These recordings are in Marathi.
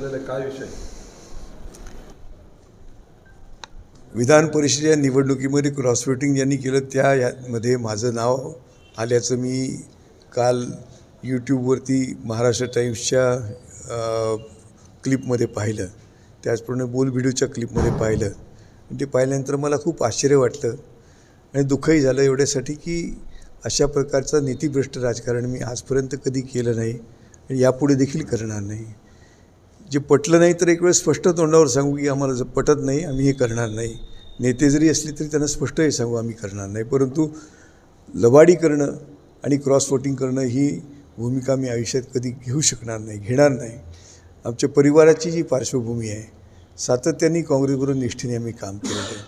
केलेलं आहे काय विषय? विधान परिषदेच्या निवडणुकीमध्ये क्रॉसवोटिंग ज्यांनी केलं त्या यामध्ये माझं नाव आल्याचं मी काल यूट्यूबवरती महाराष्ट्र टाईम्सच्या क्लिपमध्ये पाहिलं. त्याचप्रमाणे बोल व्हिडिओच्या क्लिपमध्ये पाहिलं. ते पाहिल्यानंतर मला खूप आश्चर्य वाटलं आणि दुःखही झालं एवढ्यासाठी की अशा प्रकारचं नीतिभ्रष्ट राजकारण मी आजपर्यंत कधी केलं नाही आणि यापुढे देखील करणार नाही. जे पटलं नाही तर एक वेळ स्पष्ट तोंडावर सांगू की आम्हाला जर पटत नाही आम्ही हे करणार नाही. नेते जरी असले तरी त्यांना स्पष्ट हे सांगू आम्ही करणार नाही. परंतु लबाडी करणं आणि क्रॉस वोटिंग करणं ही भूमिका मी आयुष्यात कधी घेऊ शकणार नाही घेणार नाही. आमच्या परिवाराची जी पार्श्वभूमी आहे सातत्याने काँग्रेसबरोबर निष्ठेने आम्ही काम केलेलं आहे.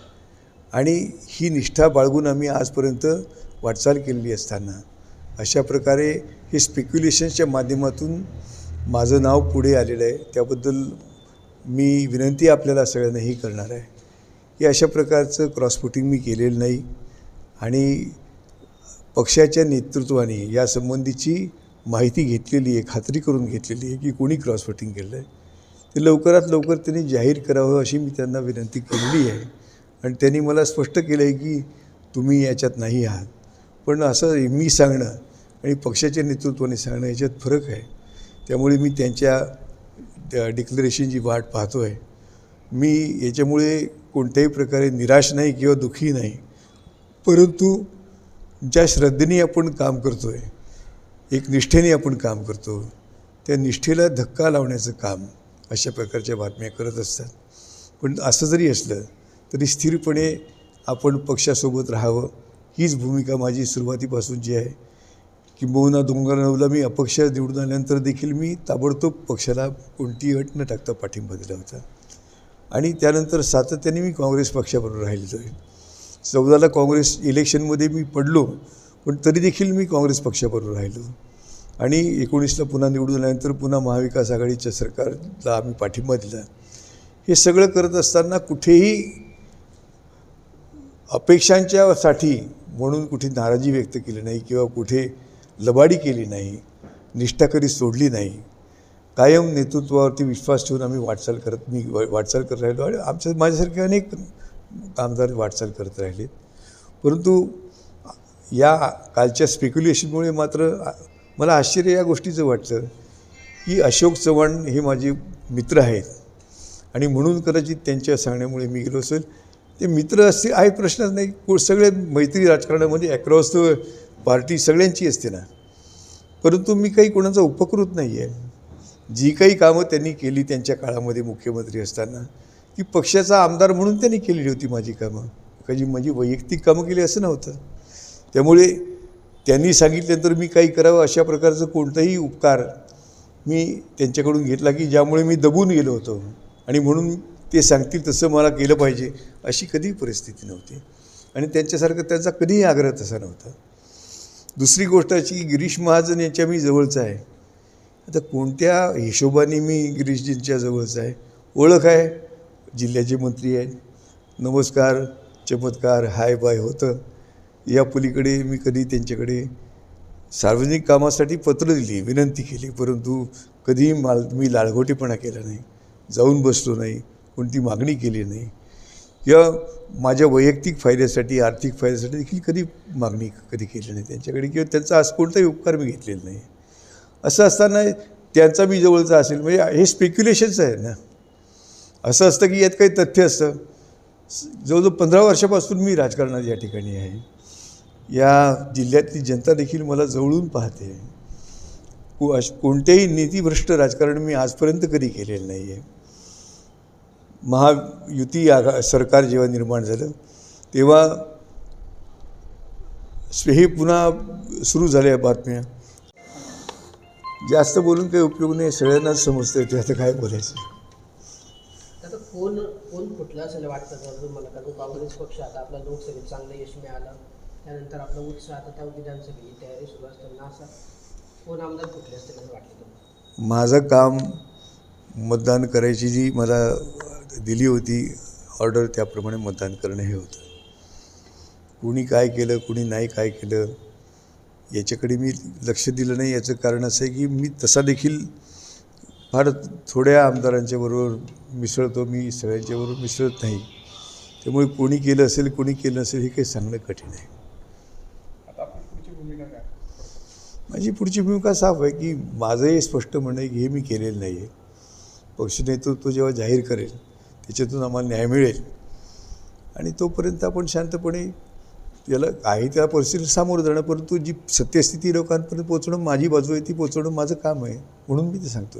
आणि ही निष्ठा बाळगून आम्ही आजपर्यंत वाटचाल केलेली असताना अशा प्रकारे हे स्पेक्युलेशन्सच्या माध्यमातून माझं नाव पुढे आलेलं आहे. त्याबद्दल मी विनंती आपल्याला सगळ्यांनाही करणार आहे. की अशा प्रकारचं क्रॉसफुटिंग मी केलेलं नाही. आणि पक्षाच्या नेतृत्वाने यासंबंधीची माहिती घेतलेली आहे खात्री करून घेतलेली आहे की कोणी क्रॉसफुटिंग केलं आहे ते लवकरात लवकर त्यांनी जाहीर करावं अशी मी त्यांना विनंती केलेली आहे. आणि त्यांनी मला स्पष्ट केलं आहे की तुम्ही याच्यात नाही आहात. पण असं मी सांगणं आणि पक्षाच्या नेतृत्वाने सांगणं याच्यात फरक आहे. त्यामुळे मी त्यांच्या डिक्लरेशनची वाट पाहतो आहे मी याच्यामुळे कोणत्याही प्रकारे निराश नाही किंवा दुःखी नाही. परंतु ज्या श्रद्धेने आपण काम करतो आहे एक निष्ठेने आपण काम करतो त्या निष्ठेला धक्का लावण्याचं काम अशा प्रकारच्या बातम्या करत असतात. पण असं जरी असलं तरी स्थिरपणे आपण पक्षासोबत राहावं हीच भूमिका माझी सुरुवातीपासून जी आहे किंबहुना दुंगरनवला मी अपक्ष निवडून आल्यानंतर देखील मी ताबडतोब पक्षाला कोणतीही अट न टाकता पाठिंबा दिला होता. आणि त्यानंतर सातत्याने मी काँग्रेस पक्षाबरोबर राहिलेलो आहे. चौदाला काँग्रेस इलेक्शनमध्ये मी पडलो पण तरी देखील मी काँग्रेस पक्षाबरोबर राहिलो. आणि एकोणीसला पुन्हा निवडून आल्यानंतर पुन्हा महाविकास आघाडीच्या सरकारला आम्ही पाठिंबा दिला. हे सगळं करत असताना कुठेही अपेक्षांच्यासाठी म्हणून कुठे नाराजी व्यक्त केली नाही किंवा कुठे लबाडी केली नाही निष्ठा कधी सोडली नाही कायम नेतृत्वावरती विश्वास ठेवून आम्ही वाटचाल करत मी वा- वाटचाल करत राहिलो आणि आमच्या माझ्यासारखे अनेक कामगार वाटचाल करत राहिले परंतु या कालच्या स्पेक्युलेशनमुळे मात्र मला आश्चर्य या गोष्टीचं वाटतं की अशोक चव्हाण हे माझे मित्र आहेत आणि म्हणून कदाचित त्यांच्या सांगण्यामुळे मी गेलो असेल. ते मित्र असतील आहे प्रश्नच नाही. को सगळे मैत्री राजकारणामध्ये अक्रॉस द पार्टी सगळ्यांची असते ना. परंतु मी काही कोणाचा उपकृत नाही आहे जी काही कामं त्यांनी केली त्यांच्या काळामध्ये मुख्यमंत्री असताना ती पक्षाचा आमदार म्हणून त्यांनी केलेली होती माझी कामं. काही माझी वैयक्तिक कामं केली असं नव्हतं. त्यामुळे त्यांनी सांगितल्यानंतर मी काही करावं अशा प्रकारचं कोणताही उपकार मी त्यांच्याकडून घेतला की ज्यामुळे मी दबून गेलो होतो. आणि म्हणून ते सांगतील तसं मला केलं पाहिजे अशी कधीही परिस्थिती नव्हती. आणि त्यांच्यासारखं त्यांचा कधीही आग्रह तसा नव्हता. दुसरी गोष्ट अशी की गिरीश महाजन यांच्या मी जवळचा आहे. आता कोणत्या हिशोबाने मी गिरीशजींच्या जवळचा आहे? ओळख आहे जिल्ह्याचे मंत्री आहेत. नमस्कार चमत्कार हाय बाय होतं. या पलीकडे मी कधी त्यांच्याकडे सार्वजनिक कामासाठी पत्र दिली विनंती केली परंतु कधीही माल मी लाळघोटेपणा केला नाही. जाऊन बसलो नाही कोणती मागणी केली नाही. किंवा माझ्या वैयक्तिक फायद्यासाठी आर्थिक फायद्यासाठी देखील कधी मागणी कधी केली नाही त्यांच्याकडे किंवा त्यांचा आज कोणताही उपकार मी घेतलेला नाही. असं असताना त्यांचा मी जवळचा असेल म्हणजे हे स्पेक्युलेशन्स आहे ना. असं असतं की यात काही तथ्य असतं. जवळजवळ पंधरा वर्षापासून मी राजकारणात या ठिकाणी आहे. या जिल्ह्यातली जनता देखील मला जवळून पाहते. को अश नीतीभ्रष्ट राजकारण मी आजपर्यंत कधी केलेलं नाही आहे महायुती आघा सरकार जेव्हा निर्माण झालं तेव्हा हे पुन्हा सुरू झाल्या बातम्या. जास्त बोलून काही उपयोग नाही सगळ्यांनाच समजतं येते आता काय बोलायचं. आता कोण कोण फुटलं असं वाटतं का? तुम्हाला कारण काँग्रेस पक्ष आता आपला लोकसभेत चांगलं यश मिळालं त्यानंतर आपला उत्साह आता त्या विधानसभेची तयारी सुरू असताना असा कोण आमदार फुटले असतील असं वाटतं तुम्हाला? माझं काम मतदान करायची जी मला दिली होती ऑर्डर त्याप्रमाणे मतदान करणं हे होतं. कुणी काय केलं कुणी नाही काय केलं याच्याकडे मी लक्ष दिलं नाही. याचं कारण असं आहे की मी तसा देखील फार थोड्या आमदारांच्या बरोबर मिसळतो. मी सगळ्यांच्या बरोबर मिसळत नाही. त्यामुळे कोणी केलं असेल कोणी केलं नसेल हे काही सांगणं कठीण आहे. आता माझी पुढची भूमिका साफ आहे की माझं हे स्पष्ट म्हणणं आहे की हे मी केलेलं नाही आहे पक्षनेतृत्व जेव्हा जाहीर करेल त्याच्यातून आम्हाला न्याय मिळेल. आणि तोपर्यंत आपण शांतपणे याला आहे त्या परिस्थितीला सामोरं जाणं परंतु जी सत्यस्थिती लोकांपर्यंत पोहोचणं माझी बाजू आहे ती पोहोचवणं माझं काम आहे म्हणून मी ते सांगतो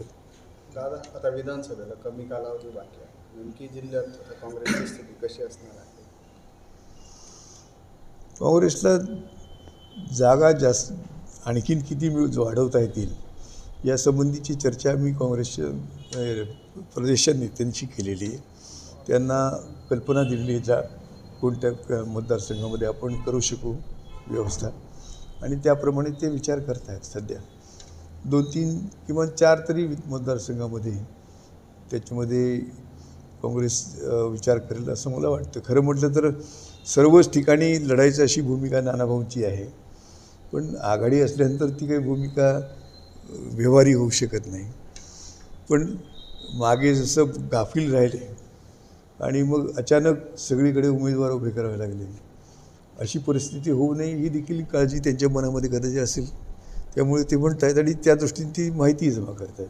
दादा आता विधानसभेला कमी कालावधी बाकी आहे. नेमकी जिल्ह्यात आता काँग्रेसची स्थिती कशी असणार आहे? काँग्रेसला जागा जास्त आणखीन किती मिळ वाढवता येतील यासंबंधीची चर्चा मी काँग्रेसच्या अ, प्रदेशात नेत्यांशी केलेली आहे. त्यांना कल्पना दिलेली आहे ज्या कोणत्या क- मतदारसंघामध्ये आपण करू शकू व्यवस्था. आणि त्याप्रमाणे ते विचार करत आहेत सध्या. दोन तीन किंवा चार तरी मतदारसंघामध्ये त्याच्यामध्ये काँग्रेस विचार करेल असं मला वाटतं. खरं म्हटलं तर सर्वच ठिकाणी लढायची अशी भूमिका नानाभाऊंची आहे. पण आघाडी असल्यानंतर ती काही भूमिका व्यवहारी होऊ शकत नाही. पण मागे जसं गाफील राहिले आणि मग अचानक सगळीकडे उमेदवार उभे करावे लागले. अशी परिस्थिती होऊ नये ही देखील काळजी त्यांच्या मनामध्ये कदाचित असेल. त्यामुळे ते म्हणत आहेत आणि त्या दृष्टीने ती माहिती जमा करत आहेत